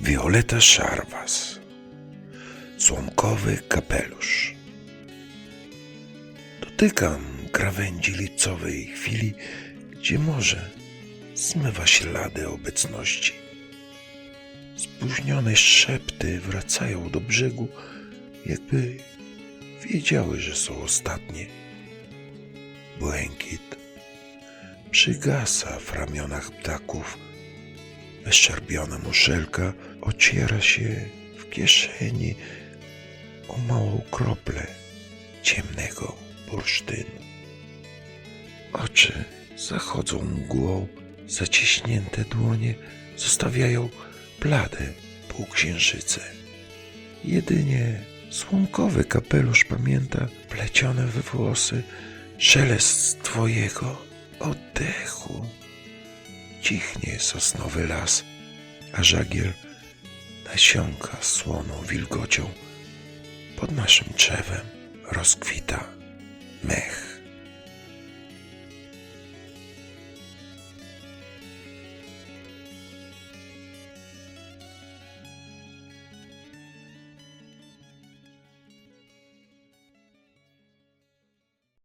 Violeta Szarwas. Słomkowy kapelusz. Dotykam krawędzi lipcowej chwili, gdzie morze zmywa ślady obecności. Spóźnione szepty wracają do brzegu, jakby wiedziały, że są ostatnie. Błękit przygasa w ramionach ptaków. Wyszczerbiona muszelka ociera się w kieszeni o małą kroplę ciemnego bursztynu. Oczy zachodzą mgłą, zaciśnięte dłonie zostawiają blade półksiężyce. Jedynie słomkowy kapelusz pamięta plecione we włosy szelest twojego oddechu. Cichnie sosnowy las, a żagiel nasiąka słoną wilgocią. Pod naszym drzewem rozkwita.